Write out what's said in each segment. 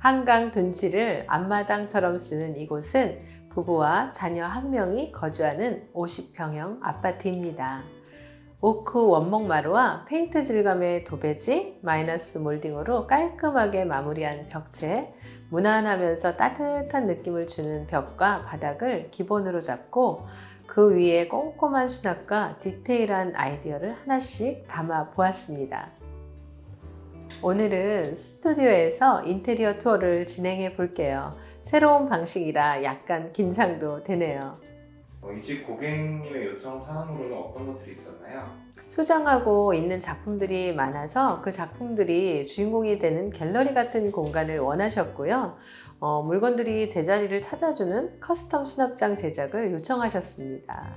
한강 둔치를 앞마당처럼 쓰는 이곳은 부부와 자녀 한 명이 거주하는 50평형 아파트입니다. 오크 원목마루와 페인트 질감의 도배지, 마이너스 몰딩으로 깔끔하게 마무리한 벽체, 무난하면서 따뜻한 느낌을 주는 벽과 바닥을 기본으로 잡고 그 위에 꼼꼼한 수납과 디테일한 아이디어를 하나씩 담아 보았습니다. 오늘은 스튜디오에서 인테리어 투어를 진행해 볼게요. 새로운 방식이라 약간 긴장도 되네요. 어, 이집 고객님의 요청 사항으로는 어떤 것들이 있었나요? 소장하고 있는 작품들이 많아서 그 작품들이 주인공이 되는 갤러리 같은 공간을 원하셨고요. 어, 물건들이 제자리를 찾아주는 커스텀 수납장 제작을 요청하셨습니다.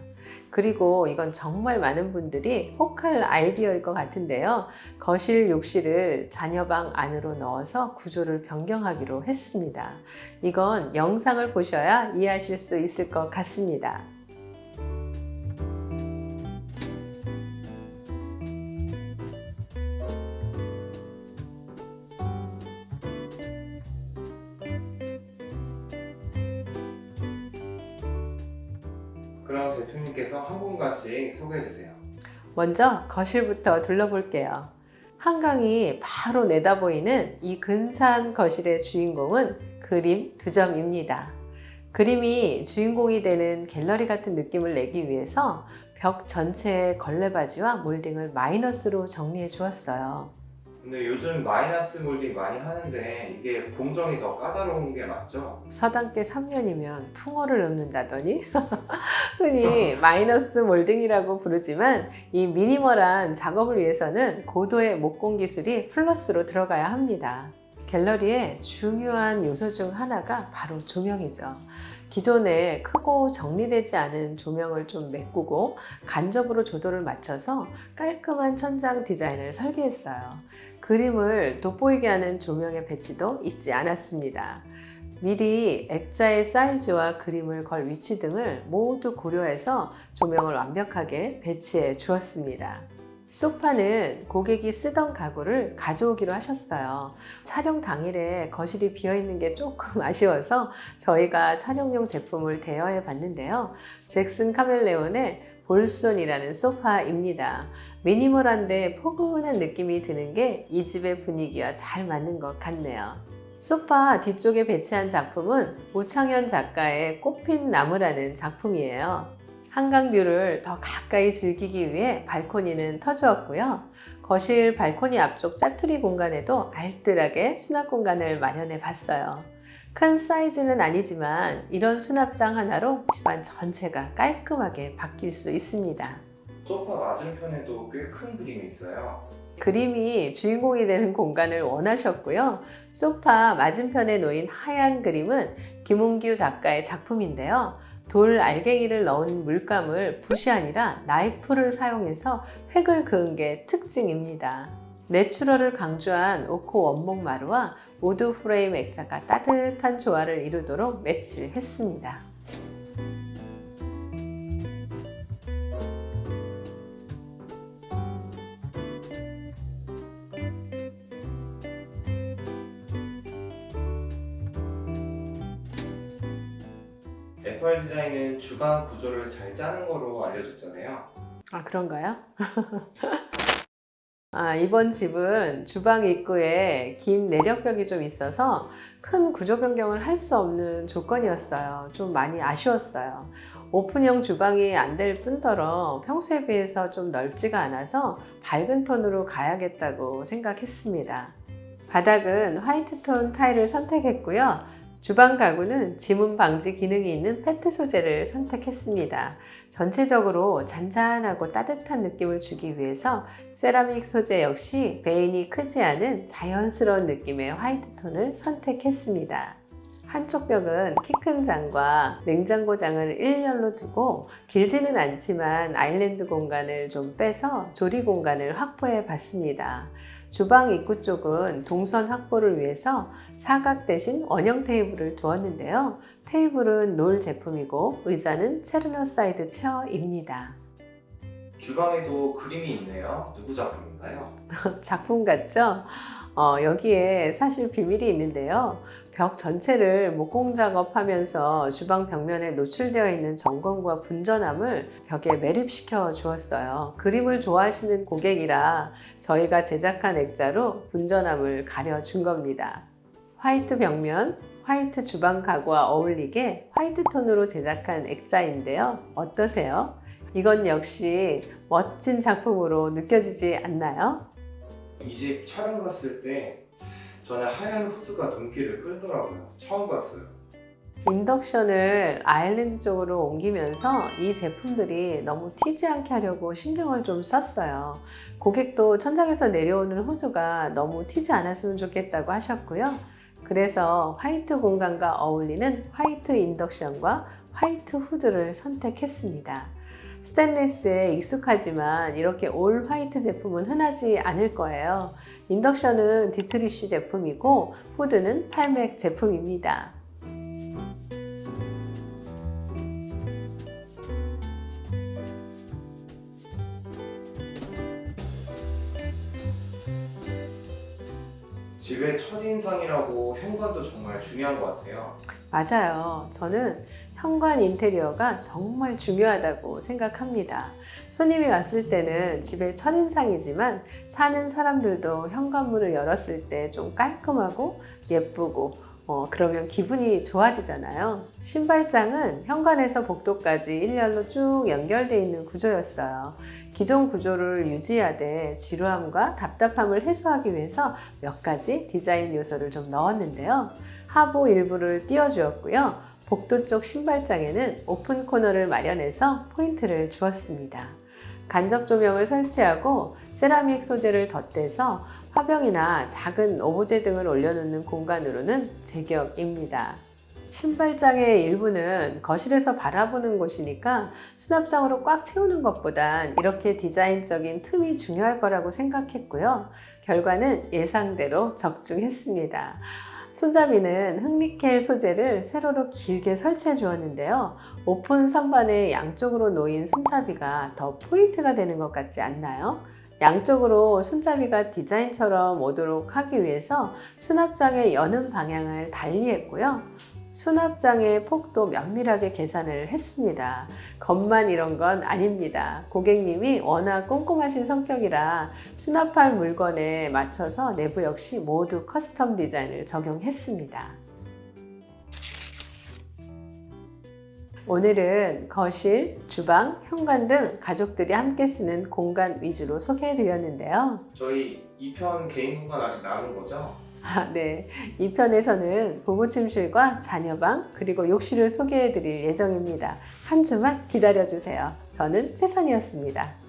그리고 이건 정말 많은 분들이 혹할 아이디어일 것 같은데요. 거실 욕실을 자녀방 안으로 넣어서 구조를 변경하기로 했습니다. 이건 영상을 보셔야 이해하실 수 있을 것 같습니다. 그럼 대표님께서 한 분간씩 소개해 주세요. 먼저 거실부터 둘러볼게요. 한강이 바로 내다보이는 이 근사한 거실의 주인공은 그림 두 점입니다. 그림이 주인공이 되는 갤러리 같은 느낌을 내기 위해서 벽 전체의 걸레바지와 몰딩을 마이너스로 정리해 주었어요. 근데 요즘 마이너스 몰딩 많이 하는데 이게 공정이 더 까다로운 게 맞죠? 서당계 3년이면 풍어를 읊는다더니 흔히 마이너스 몰딩이라고 부르지만 이 미니멀한 작업을 위해서는 고도의 목공 기술이 플러스로 들어가야 합니다. 갤러리의 중요한 요소 중 하나가 바로 조명이죠. 기존에 크고 정리되지 않은 조명을 좀 메꾸고 간접으로 조도를 맞춰서 깔끔한 천장 디자인을 설계했어요. 그림을 돋보이게 하는 조명의 배치도 잊지 않았습니다. 미리 액자의 사이즈와 그림을 걸 위치 등을 모두 고려해서 조명을 완벽하게 배치해 주었습니다. 소파는 고객이 쓰던 가구를 가져오기로 하셨어요. 촬영 당일에 거실이 비어 있는 게 조금 아쉬워서 저희가 촬영용 제품을 대여해 봤는데요. 잭슨 카멜레온의 볼손이라는 소파입니다. 미니멀한데 포근한 느낌이 드는 게 이 집의 분위기와 잘 맞는 것 같네요. 소파 뒤쪽에 배치한 작품은 오창현 작가의 꽃핀 나무라는 작품이에요. 한강뷰를 더 가까이 즐기기 위해 발코니는 터주었고요. 거실 발코니 앞쪽 짜투리 공간에도 알뜰하게 수납 공간을 마련해 봤어요. 큰 사이즈는 아니지만 이런 수납장 하나로 집안 전체가 깔끔하게 바뀔 수 있습니다. 소파 맞은편에도 꽤 큰 그림이 있어요. 그림이 주인공이 되는 공간을 원하셨고요. 소파 맞은편에 놓인 하얀 그림은 김웅규 작가의 작품인데요. 돌 알갱이를 넣은 물감을 붓이 아니라 나이프를 사용해서 획을 그은 게 특징입니다. 내추럴을 강조한 오코 원목 마루와 우드 프레임 액자가 따뜻한 조화를 이루도록 매치했습니다. FR 디자인은 주방 구조를 잘 짜는 거로 알려졌잖아요. 아, 그런가요? 아, 이번 집은 주방 입구에 긴 내력벽이 좀 있어서 큰 구조 변경을 할 수 없는 조건이었어요. 좀 많이 아쉬웠어요. 오픈형 주방이 안 될 뿐더러 평소에 비해서 좀 넓지가 않아서 밝은 톤으로 가야겠다고 생각했습니다. 바닥은 화이트 톤 타일을 선택했고요. 주방 가구는 지문 방지 기능이 있는 페트 소재를 선택했습니다. 전체적으로 잔잔하고 따뜻한 느낌을 주기 위해서 세라믹 소재 역시 베인이 크지 않은 자연스러운 느낌의 화이트 톤을 선택했습니다. 한쪽 벽은 키 큰 장과 냉장고 장을 일렬로 두고 길지는 않지만 아일랜드 공간을 좀 빼서 조리 공간을 확보해 봤습니다. 주방 입구 쪽은 동선 확보를 위해서 사각 대신 원형 테이블을 두었는데요. 테이블은 놀 제품이고 의자는 체르너 사이드 체어입니다. 주방에도 그림이 있네요. 누구 작품인가요? 작품 같죠? 어, 여기에 사실 비밀이 있는데요. 벽 전체를 목공 작업하면서 주방 벽면에 노출되어 있는 전건과 분전함을 벽에 매립시켜 주었어요. 그림을 좋아하시는 고객이라 저희가 제작한 액자로 분전함을 가려 준 겁니다. 화이트 벽면, 화이트 주방 가구와 어울리게 화이트 톤으로 제작한 액자인데요. 어떠세요? 이건 역시 멋진 작품으로 느껴지지 않나요? 이 집 촬영 갔을 때 저는 하얀 후드가 눈길을 끌더라고요. 처음 봤어요. 인덕션을 아일랜드 쪽으로 옮기면서 이 제품들이 너무 튀지 않게 하려고 신경을 좀 썼어요. 고객도 천장에서 내려오는 후드가 너무 튀지 않았으면 좋겠다고 하셨고요. 그래서 화이트 공간과 어울리는 화이트 인덕션과 화이트 후드를 선택했습니다. 스테인리스에 익숙하지만 이렇게 올 화이트 제품은 흔하지 않을 거예요. 인덕션은 디트리쉬 제품이고 후드는 팔맥 제품입니다. 집의 첫인상이라고 현관도 정말 중요한 것 같아요. 맞아요. 저는 현관 인테리어가 정말 중요하다고 생각합니다. 손님이 왔을 때는 집의 첫인상이지만 사는 사람들도 현관문을 열었을 때 좀 깔끔하고 예쁘고 어, 그러면 기분이 좋아지잖아요. 신발장은 현관에서 복도까지 일렬로 쭉 연결되어 있는 구조였어요. 기존 구조를 유지하되 지루함과 답답함을 해소하기 위해서 몇 가지 디자인 요소를 좀 넣었는데요. 하부 일부를 띄워주었고요. 복도 쪽 신발장에는 오픈 코너를 마련해서 포인트를 주었습니다. 간접 조명을 설치하고 세라믹 소재를 덧대서 화병이나 작은 오브제 등을 올려놓는 공간으로는 제격입니다. 신발장의 일부는 거실에서 바라보는 곳이니까 수납장으로 꽉 채우는 것보단 이렇게 디자인적인 틈이 중요할 거라고 생각했고요. 결과는 예상대로 적중했습니다. 손잡이는 흑니켈 소재를 세로로 길게 설치해 주었는데요. 오픈 선반의 양쪽으로 놓인 손잡이가 더 포인트가 되는 것 같지 않나요? 양쪽으로 손잡이가 디자인처럼 오도록 하기 위해서 수납장의 여는 방향을 달리 했고요. 수납장의 폭도 면밀하게 계산을 했습니다. 겉만 이런 건 아닙니다. 고객님이 워낙 꼼꼼하신 성격이라 수납할 물건에 맞춰서 내부 역시 모두 커스텀 디자인을 적용했습니다. 오늘은 거실, 주방, 현관 등 가족들이 함께 쓰는 공간 위주로 소개해 드렸는데요. 저희 2편 개인 공간 아직 남은 거죠? 아, 네. 2편에서는 부부 침실과 자녀방 그리고 욕실을 소개해 드릴 예정입니다. 한 주만 기다려 주세요. 저는 최선이었습니다.